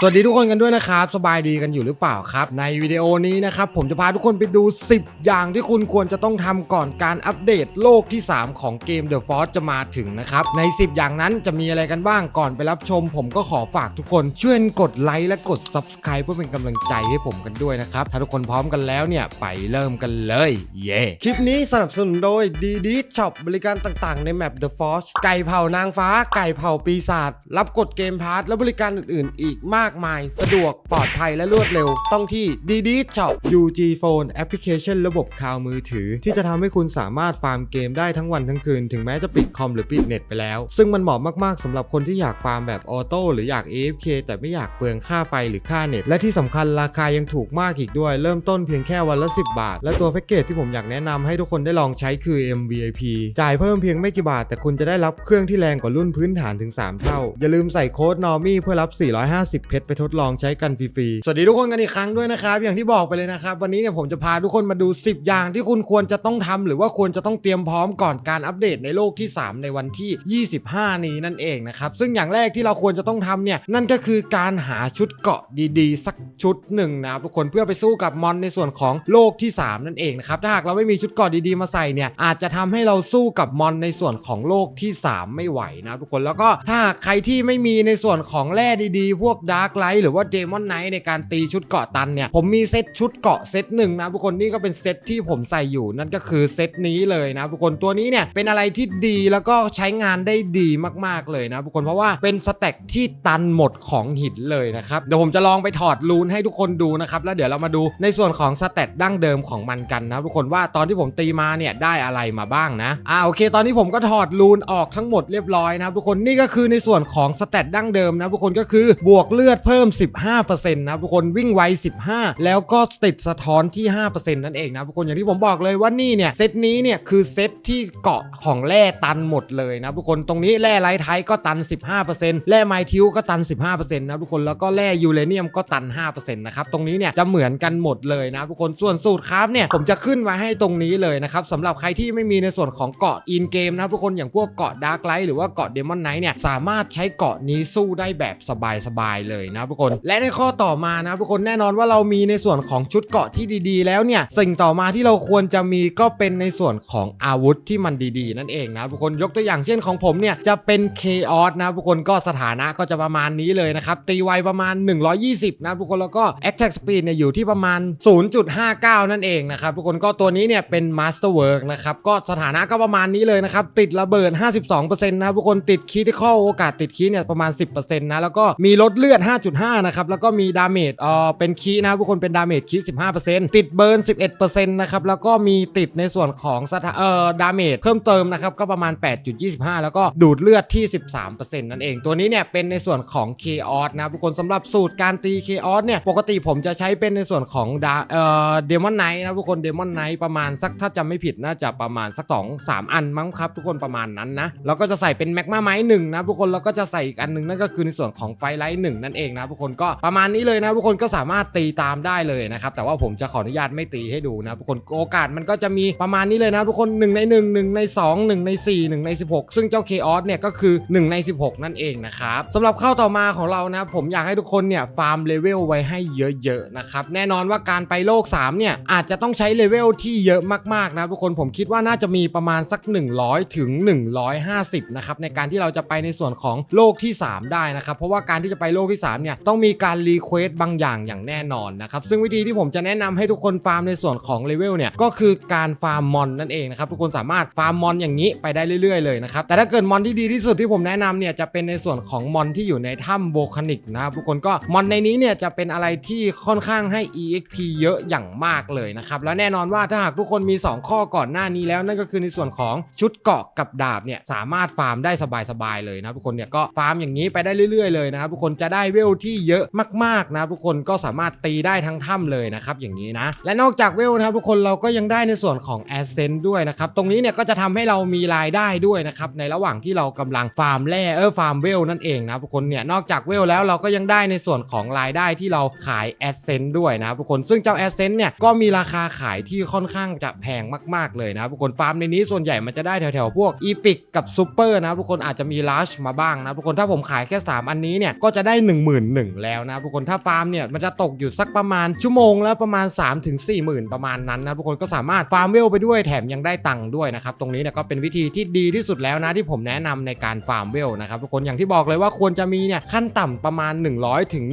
สวัสดีทุกคนกันด้วยนะครับ สบายดีกันอยู่หรือเปล่าครับ ในวิดีโอนี้นะครับผมจะพาทุกคนไปดู 10 อย่างที่คุณควรจะต้องทำก่อนการอัปเดตโลกที่ 3 ของเกม The Force จะมาถึงนะครับ ใน 10 อย่างนั้นจะมีอะไรกันบ้างก่อนไปรับชม ผมก็ขอฝากทุกคนช่วยกดไลค์และกด Subscribe เพื่อเป็นกำลังใจให้ผมกันด้วยนะครับ ถ้าทุกคนพร้อมกันแล้วเนี่ยไปเริ่มกันเลย เย้คลิปนี้สนับสนุนโดย d d Shop บริการต่างๆ ในแมป The Force ไก่เผานางฟ้า ไก่เผาปีศาจรับกดเกมพาร์ทและบริการอื่น ๆ อีกมากมาย สะดวกปลอดภัยและรวดเร็ว ต้องที่ d d Shop UG Phone แอปพลิเคชันระบบคลาวมือถือ ที่จะทำให้คุณสามารถฟาร์มเกมได้ทั้งวันทั้งคืน ถึงแม้จะปิดคอมหรือปิดเน็ตไปแล้ว ซึ่งมันเหมาะมากๆสำหรับคนที่อยากฟาร์มแบบออโต้หรืออยาก AFK แต่ไม่อยากเปลืองค่าไฟหรือค่าเน็ต และที่สำคัญราคายังถูกมากอีกด้วย เริ่มต้นเพียงแค่วันละ 10 บาท และตัวแพ็กเกจที่ผมอยากแนะนำให้ทุกคนได้ลองใช้คือ MVIP จ่ายเพิ่มเพียงไม่กี่บาท แต่คุณจะได้รับเครื่องที่แรงกว่ารุ่นพื้นฐานถึง 3 เท่า อย่าลืมใส่โค้ด NORMY เพื่อรับ 450เพชรไปทดลองใช้กันฟรีๆ สวัสดีทุกคนกันอีกครั้งด้วยนะครับ อย่างที่บอกไปเลยนะครับ วันนี้เนี่ยผมจะพาทุกคนมาดู 10 อย่างที่คุณควรจะต้องทำหรือว่าควรจะต้องเตรียมพร้อมก่อนการอัปเดตในโลกที่ 3 ในวันที่ 25 นี้นั่นเองนะครับ ซึ่งอย่างแรกที่เราควรจะต้องทำเนี่ยนั่นก็คือการหาชุดเกราะดีๆ สักชุดหนึ่งนะครับทุกคนเพื่อไปสู้กับมอนในส่วนของโลกที่ 3 นั่นเองนะครับถ้าหากเราไม่มีชุดเกราะดีๆมาใส่เนี่ยอาจจะทำให้เราสู้กับมอนในส่วนของโลกที่ 3 ไม่ไหวนะทุกคนแล้วก็ถ้าหากใครที่ไม่มีในส่วนของแร่ดีๆ พวกดาร์กไลท์หรือว่าเดมอนไนท์ในการตีชุดเกาะตันเนี่ย ผมมีเซตชุดเกาะเซตหนึ่งนะทุกคนนี่ก็เป็นเซตที่ผมใส่อยู่นั่นก็คือเซตนี้เลยนะทุกคนตัวนี้เนี่ยเป็นอะไรที่ดีแล้วก็ใช้งานได้ดีมากๆเลยนะทุกคนเพราะว่าเป็นสแต็กที่ตันหมดของหินเลยนะครับเดี๋ยวผมจะลองไปถอดรูนให้ทุกคนดูนะครับแล้วเดี๋ยวเรามาดูในส่วนของสแตตดั้งเดิมของมันกันนะทุกคนว่าตอนที่ผมตีมาเนี่ยได้อะไรมาบ้างนะอ่าโอเค ตอนนี้ผมก็ถอดรูนออกทั้งหมดเรียบร้อยนะทุกคนนี่ก็คือในส่วนของสแตตดั้งเดิมนะทุกคนก็คือบวกเลือดเพิ่ม 15%นะครับทุกคนวิ่งไว 15 แล้วก็ติดสะท้อนที่ 5%นั่นเองนะทุกคนอย่างที่ผมบอกเลยว่านี่เนี่ยเซตนี้เนี่ยคือเซตที่เกาะของแร่ตันหมดเลยนะทุกคนตรงนี้แร่ไลท์ไทก็ตัน 15%แร่ไมทิวก็ตัน 15%นะทุกคนแล้วก็แร่ยูเรเนียมก็ตัน 5%นะครับตรงนี้เนี่ยจะเหมือนกันหมดเลยนะทุกคนส่วนสูตรคราฟเนี่ยผมจะขึ้นไว้ให้ตรงนี้เลยนะครับสำหรับใครที่ไม่มีในส่วนของเกาะอินเกมนะทุกคนอย่างพวกเกาะดาร์กไลท์หรือว่าเกาะเดมอนไนท์เนี่ยสามารถใช้เกาะนี้สู้ได้แบบสบายๆเลยนะทุกคน และในข้อต่อมานะทุกคนแน่นอนว่าเรามีในส่วนของชุดเกาะที่ดีๆ แล้วเนี่ยสิ่งต่อมาที่เราควรจะมีก็เป็นในส่วนของอาวุธที่มันดีๆ นั่นเองนะทุกคนยกตัวอย่างเช่นของผมเนี่ยจะเป็น k ออสนะทุกคนก็สถานะก็จะประมาณนี้เลยนะครับตีไวประมาณ 120 นะทุกคนแล้วก็ attack speed เนี่ยอยู่ที่ประมาณ 0.59 นั่นเองนะครับทุกคนก็ตัวนี้เนี่ยเป็น masterwork นะครับก็สถานะก็ประมาณนี้เลยนะครับติดระเบิด 52%นะทุกคนติดคีที่ข้อโอกาสติดคีเนี่ยประมาณ 10%นะแล้วก็มีลดเลือด5.5 นะครับ แล้วก็มีดาเมจเอ่อเป็นคีนะครับทุกคนเป็นดาเมจคี15%ติดเบิร์น 11%นะครับ แล้วก็มีติดในส่วนของสถาเอ่อดาเมจเพิ่มเติมนะครับ ก็ประมาณ 8.25 แล้วก็ดูดเลือดที่ 13%นั่นเอง ตัวนี้เนี่ยเป็นในส่วนของ Chaos นะครับทุกคนสำหรับสูตรการตี Chaos เนี่ยปกติผมจะใช้เป็นในส่วนของดาเอ่อเดมอนไนท์นะทุกคนเดมอนไนท์ประมาณสักถ้าจำไม่ผิดน่าจะประมาณสัก 2 3 อันมั้งครับ ทุกคนประมาณนั้นนะแล้วก็จะใส่เป็นแมกมาไม้หนึ่งนะทุกคนแล้วก็จะใส่อีกอันหนึงนั่นก็คือในส่วนของไฟไลท์หนึ่งนั่นเองนะทุกคนก็ประมาณนี้เลยนะทุกคนก็สามารถตีตามได้เลยนะครับแต่ว่าผมจะขออนุญาตไม่ตีให้ดูนะทุกคนโอกาสมันก็จะมีประมาณนี้เลยนะทุกคน1ใน1 1ใน2 1ใน4 1ใน16 ซึ่งเจ้า Chaos เนี่ยก็คือ 1 ใน 16 นั่นเองนะครับสำหรับเข้าต่อมาของเรานะผมอยากให้ทุกคนเนี่ยฟาร์มเลเวลไว้ให้เยอะๆนะครับแน่นอนว่าการไปโลก 3 เนี่ยอาจจะต้องใช้เลเวลที่เยอะมากๆนะทุกคนผมคิดว่าน่าจะมีประมาณสัก 100 ถึง 150 นะครับในการที่เราจะไปในส่วนของโลกที่ 3 ได้นะครับเพราะว่าการที่จะไปโลกที่ 3เนี่ยต้องมีการรีเควสบางอย่างอย่างแน่นอนนะครับซึ่งวิธีที่ผมจะแนะนำให้ทุกคนฟาร์มในส่วนของเลเวลเนี่ยก็คือการฟาร์มมอนนั่นเองนะครับทุกคนสามารถฟาร์มมอนอย่างนี้ไปได้เรื่อยๆเลยนะครับแต่ถ้าเกิดมอนที่ดีที่สุดที่ผมแนะนำเนี่ยจะเป็นในส่วนของมอนที่อยู่ในถ้ำโวคานิกนะครับทุกคนก็มอนในนี้เนี่ยจะเป็นอะไรที่ค่อนข้างให้ exp เยอะอย่างมากเลยนะครับแล้วแน่นอนว่าถ้าหากทุกคนมี 2 ข้อก่อนหน้านี้แล้วนั่นก็คือในส่วนของชุดเกาะกับดาบเนี่ยสามารถฟาร์มได้สบายๆเลยนะทุกคนเนี่ยก็ฟาร์มอย่างนี้ไปได้เรื่อยๆเลยนะครับทุกคนจะได้เเวลที่เยอะมากๆนะทุกคนก็สามารถตีได้ทั้งถ้ำเลยนะครับอย่างนี้นะ และนอกจากเวลนะครับทุกคนเราก็ยังได้ในส่วนของ a s c e n t ด้วยนะครับตรงนี้เนี่ยก็จะทำให้เรามีรายได้ด้วยนะครับในระหว่างที่เรากำลังฟาร์มแร่เออฟาร์มเวลนั่นเองนะทุกคนเนี่ยนอกจากเวลแล้วเราก็ยังได้ในส่วนของรายได้ที่เราขาย a s c e n t ด้วยนะทุกคนซึ่งเจ้า a s c e n t เนี่ยก็มีราคาขายที่ค่อนข้างจะแพงมากๆเลยนะทุกคนฟาร์มในนี้ส่วนใหญ่มันจะได้แถวๆพวกอีพิกกับซูเปอร์นะทุกคนอาจจะมีลัชมาบ้างนะทุกคนถ้าผมขายแค่ 3 อันนี้เนี่ยก็จะได้11,000 แล้วนะทุกคนถ้าฟาร์มเนี่ยมันจะตกอยู่สักประมาณชั่วโมงและประมาณ 3 ถึง 4 0,000 ประมาณนั้นนะทุกคนก็สามารถฟาร์มเวลไปด้วยแถมยังได้ตังค์ด้วยนะครับตรงนี้เนี่ยก็เป็นวิธีที่ดีที่สุดแล้วนะที่ผมแนะนำในการฟาร์มเวลนะครับทุกคนอย่างที่บอกเลยว่าควรจะมีเนี่ยขั้นต่ำประมาณ 100ถึง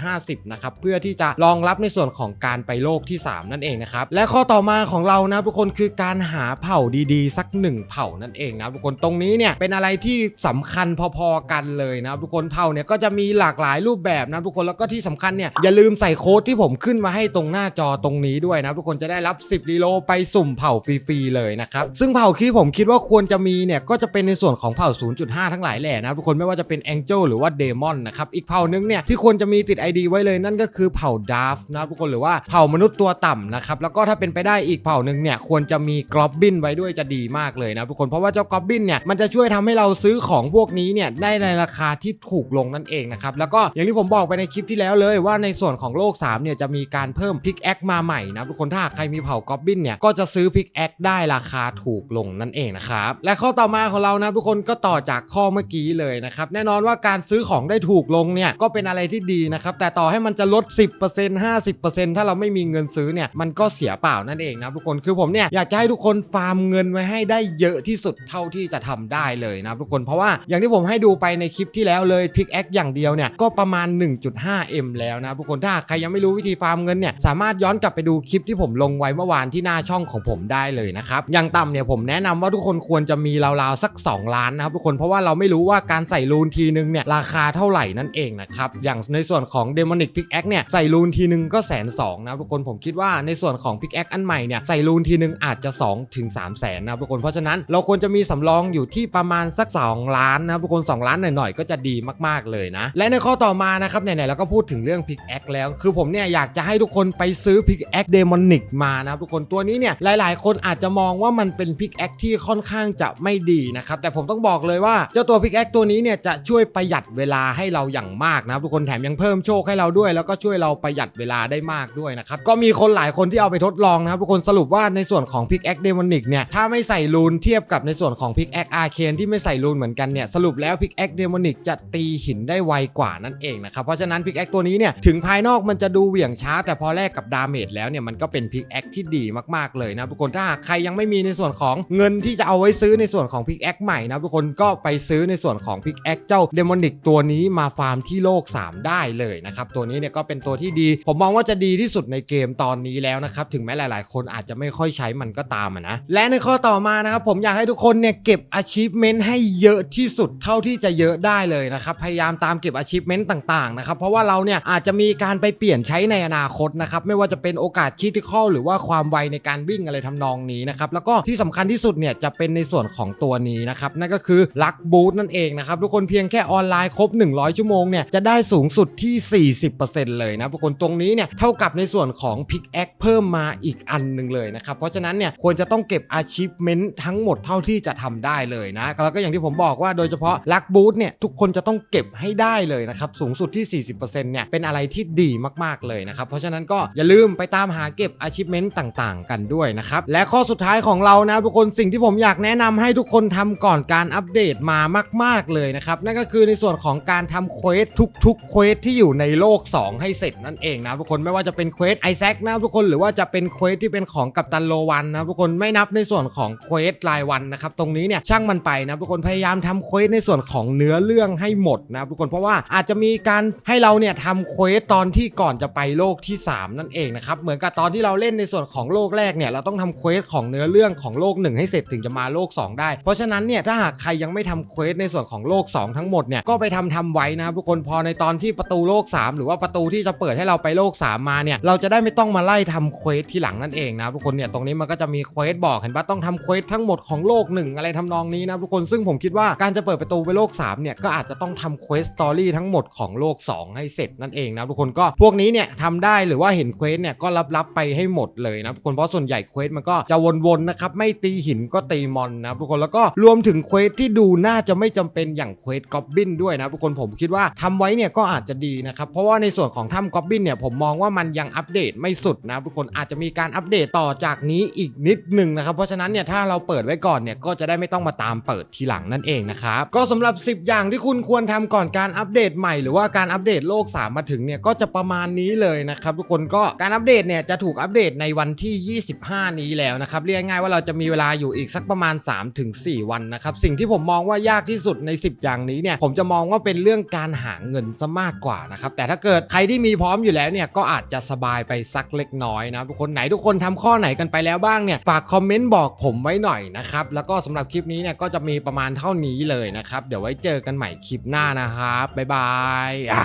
150นะครับเพื่อที่จะรองรับในส่วนของการไปโลกที่ 3 นั่นเองนะครับและข้อต่อมาของเรานะทุกคนคือการหาเผ่าดีๆ สักหนึ่งเผ่านั่นเองนะทุกคนตรงนี้เนี่ยเป็นอะไรที่สำคัญพอๆกันเลยนะทุกคนเผ่าเนี่ยก็จะมีหลากหลายรูปแบบนะทุกคนแล้วก็ที่สำคัญเนี่ยอย่าลืมใส่โค้ดที่ผมขึ้นมาให้ตรงหน้าจอตรงนี้ด้วยนะทุกคนจะได้รับ 10ลีโลไปสุ่มเผ่าฟรีๆเลยนะครับซึ่งเผ่าที่ผมคิดว่าควรจะมีเนี่ยก็จะเป็นในส่วนของเผ่า 0.5 ทั้งหลายแหล่นะทุกคนไม่ว่าจะเป็น Angel หรือว่า Demon นะครับอีกเผ่านึงเนี่ยที่ควรจะมีติด ID ไว้เลยนั่นก็คือเผ่า d a r f นะทุกคนหรือว่าเผ่ามนุษย์ตัวต่ำนะครับแล้วก็ถ้าเป็นไปได้อีกเผ่านึงเนี่ยควรจะมีกรอบบินไว้ด้วยจะดีมากเลยนะทุกคนเพราะว่าเจ้ากรอบบินเนี่ยมันจะช่วยทำให้เราซื้อของพวกนี้เนี่ยได้ในราคาที่ถูกลงนั่นเองนะครับแล้วก็อย่างที่ผมบอกไปในคลิปที่แล้วเลยว่าในส่วนของโลก3เนี่ยจะมีการเพิ่มพิกแอคมาใหม่นะทุกคนถ้าใครมีเผ่ากอบบินเนี่ยก็จะซื้อพิกแอคได้ราคาถูกลงนั่นเองนะครับและข้อต่อมาของเรานะทุกคนก็ต่อจากข้อเมื่อกี้เลยนะครับแน่นอนว่าการซื้อของได้ถูกลงเนี่ยก็เป็นอะไรที่ดีนะครับแต่ต่อให้มันจะลด 10% 50%ถ้าเราไม่มีเงินซื้อเนี่ยมันก็เสียเปล่านั่นเองนะทุกคนคือผมเนี่ยอยากจะให้ทุกคนฟาร์มเงินไว้ให้ได้เยอะที่สุดเท่าที่จะทำได้เลยนะทุกคนเพราะว่าอย่างที่ผมให้ดูไปในคลิปที่แล้วเลยพิกแอคอย่างเดียวเนี่ยก็ประมาณ 1.5M แล้วนะทุกคนถ้าใครยังไม่รู้วิธีฟาร์มเงินเนี่ยสามารถย้อนกลับไปดูคลิปที่ผมลงไว้เมื่อวานที่หน้าช่องของผมได้เลยนะครับอย่างต่ำเนี่ยผมแนะนำว่าทุกคนควรจะมีราวๆสัก 2 ล้านนะครับทุกคนเพราะว่าเราไม่รู้ว่าการใส่รูนทีนึงเนี่ยราคาเท่าไหร่นั่นเองนะครับอย่างในส่วนของ Demonic Pickaxe เนี่ยใส่รูนทีนึงก็แสนสองนะทุกคนผมคิดว่าในส่วนของ Pickaxe อันใหม่เนี่ยใส่รูนทีนึงอาจจะ2ถึง3แสนนะทุกคนเพราะฉะนั้นเราควรจะมีสำรองอยู่ที่ประมาณสัก 2 ล้านนะครับทุกคน 2 ล้านหน่อยๆก็จะดีมากๆเลยนะและในข้อต่อมานะครับไหนๆเราก็พูดถึงเรื่อง Pickaxe แล้ว คือผมเนี่ยอยากจะให้ทุกคนไปซื้อ Pickaxe Demonic มานะครับทุกคนตัวนี้เนี่ยหลาย ๆ คนอาจจะมองว่ามันเป็น Pickaxe ที่ค่อนข้างจะไม่ดีนะครับแต่ผมต้องบอกเลยว่าเจ้าตัว Pickaxe ตัวนี้เนี่ยจะช่วยประหยัดเวลาให้เราอย่างมากนะครับทุกคนแถมยังเพิ่มโชคให้เราด้วย แล้วก็ช่วยเราประหยัดเวลาได้มากด้วยนะครับก็มีคนหลายคนที่เอาไปทดลองนะครับทุกคนสรุปว่าในส่วนของ Pickaxe Demonic เนี่ยถ้าไม่ใส่รูนเทียบกับในส่วนของ Pickaxe Arcane ที่ไม่ใส่รูนเหมือนกันเนี่ยสรุปแล้ว Pickaxe Demonic จะตีหินได้ไวกว่านั่นเองนะครับ เพราะฉะนั้น Pickaxe ตัวนี้เนี่ยถึงภายนอกมันจะดูเหวี่ยงช้า แต่พอแลกกับดาเมจแล้วเนี่ยมันก็เป็น Pickaxe ที่ดีมากๆเลยนะทุกคนถ้าหากใครยังไม่มีในส่วนของเงินที่จะเอาไว้ซื้อในส่วนของ Pickaxe ใหม่นะทุกคนก็ไปซื้อในส่วนของ Pickaxe เจ้า Demonic ตัวนี้มาฟาร์มที่โลก 3 ได้เลยนะครับตัวนี้เนี่ยก็เป็นตัวที่ดี ผมมองว่าจะดีที่สุดในเกมตอนนี้แล้วนะครับถึงแม้หลาย ๆ คนอาจจะไม่ค่อยใช้มันก็ตามนะและในข้อต่อมานะครับผมอยากให้ทุกคนเนี่ยเก็บ achievement ให้เยอะที่สุดเท่าที่จะเยอะได้เลยนะครับพยายามตามเก็บ achievement ต่างๆนะครับเพราะว่าเราเนี่ยอาจจะมีการไปเปลี่ยนใช้ในอนาคตนะครับไม่ว่าจะเป็นโอกาส critical หรือว่าความไวในการวิ่งอะไรทำนองนี้นะครับแล้วก็ที่สำคัญที่สุดเนี่ยจะเป็นในส่วนของตัวนี้นะครับนั่นก็คือลักบูทนั่นเองนะครับทุกคนเพียงแค่ออนไลน์ครบ 100 ชั่วโมงเนี่ยจะได้สูงสุดที่ 40%เลยนะทุกคนตรงนี้เนี่ยเท่ากับในส่วนของ Pick a x เพิ่มมาอีกอันหนึ่งเลยนะครับเพราะฉะนั้นเนี่ยควรจะต้องเก็บ achievement ทั้งหมดเท่าที่จะทำได้เลยนะแล้วก็อย่างที่ผมบอกว่าโดยเฉพาะลักบูทเนี่ยทุกคนจะต้องเก็บให้ได้เลยนะครับสูงสุดที่ 40%เนี่ยเป็นอะไรที่ดีมากๆเลยนะครับเพราะฉะนั้นก็อย่าลืมไปตามหาเก็บ achievement ต่างๆ กันด้วยนะครับและข้อสุดท้ายของเรานะทุกคนสิ่งที่ผมอยากแนะนำให้ทุกคนทำก่อนการอัปเดตมามาก ๆเลยนะครับนั่นก็คือในส่วนของการทำเควสทุกๆเควสที่อยู่ในโลก 2 ให้เสร็จนั่นเองนะทุกคนไม่ว่าจะเป็นเควสไอแซคนะทุกคนหรือว่าจะเป็นเควสที่เป็นของกัปตันโลวันนะทุกคนไม่นับในส่วนของเควสรายวันนะครับตรงนี้เนี่ยช่างมันไปนะทุกคนพยายามทำเควสในส่วนของเนื้อเรื่องให้หมดนะทุกคนเพราะว่าอาจจะมีการให้เราเนี่ยทำเควสตอนที่ก่อนจะไปโลกที่ 3 นั่นเองนะครับ เหมือนกับตอนที่เราเล่นในส่วนของโลกแรกเนี่ยเราต้องทำเควสของเนื้อเรื่องของโลก 1 ให้เสร็จถึงจะมาโลก 2 ได้ เพราะฉะนั้นเนี่ยถ้าหากใครยังไม่ทำเควสในส่วนของโลก 2 ทั้งหมดเนี่ยก็ไปทำทำไว้นะครับทุกคนพอในตอนที่ประตูโลก 3 หรือว่าประตูที่จะเปิดให้เราไปโลก 3 มาเนี่ยเราจะได้ไม่ต้องมาไล่ทำเควสที่หลังนั่นเองนะทุกคนเนี่ยตรงนี้มันก็จะมีเควสบอกเห็นปะต้องทำเควสทั้งหมดของโลก 1 อะไรทำนองนี้นะทุกคนซึ่งผมคิดว่าการจะเปิดประตูไปโลก3เนี่ยก็อาจจะต้องทำเควสสตอรี่ทั้งหมดของโลก 2 ให้เสร็จนั่นเองนะทุกคนก็พวกนี้เนี่ยทำได้หรือว่าเห็นเควสเนี่ยก็รับๆไปให้หมดเลยนะทุกคนเพราะส่วนใหญ่เควสมันก็จะวนๆนะครับไม่ตีหินก็ตีมอนนะทุกคนแล้วก็รวมถึงเควสที่ดูน่าจะไม่จำเป็นอย่างเควสกอบบินด้วยนะทุกคนผมคิดว่าทำไว้เนี่ยก็อาจจะดีนะครับเพราะว่าในส่วนของถ้ำกอบบินเนี่ยผมมองว่ามันยังอัปเดตไม่สุดนะทุกคนอาจจะมีการอัปเดตต่อจากนี้อีกนิดหนึ่งนะครับเพราะฉะนั้นเนี่ยถ้าเราเปิดไว้ก่อนเนี่ยก็จะได้ไม่ต้องมาตามเปิดทีหลังนั่นเองนะครับก็สำหรับ 10 อย่างที่คุณควรทำก่อนการอัปเดตใหม่หรือว่าการอัปเดตโลก 3 มาถึงเนี่ยก็จะประมาณนี้เลยนะครับทุกคนก็การอัปเดตเนี่ยจะถูกอัปเดตในวันที่ 25 นี้แล้วนะครับเรียกง่ายว่าเราจะมีเวลาอยู่อีกสักประมาณ 3-4 วันนะครับสิ่งที่ผมมองว่ายากที่สุดใน 10 อย่างนี้เนี่ยผมจะมองว่าเป็นเรื่องการหาเงินซะมากกว่านะครับแต่ถ้าเกิดใครที่มีพร้อมอยู่แล้วเนี่ยก็อาจจะสบายไปสักเล็กน้อยนะทุกคนไหนทุกคนทำข้อไหนกันไปแล้วบ้างเนี่ยฝากคอมเมนต์บอกผมไว้หน่อยนะครับแล้วก็สำหรับคลิปนี้เนี่ยก็จะมีประมาณเท่านี้เลยนะครับเดี๋ยวไว้เจอกันใหม่คลิปหน้านะครับบ๊ายบายอะ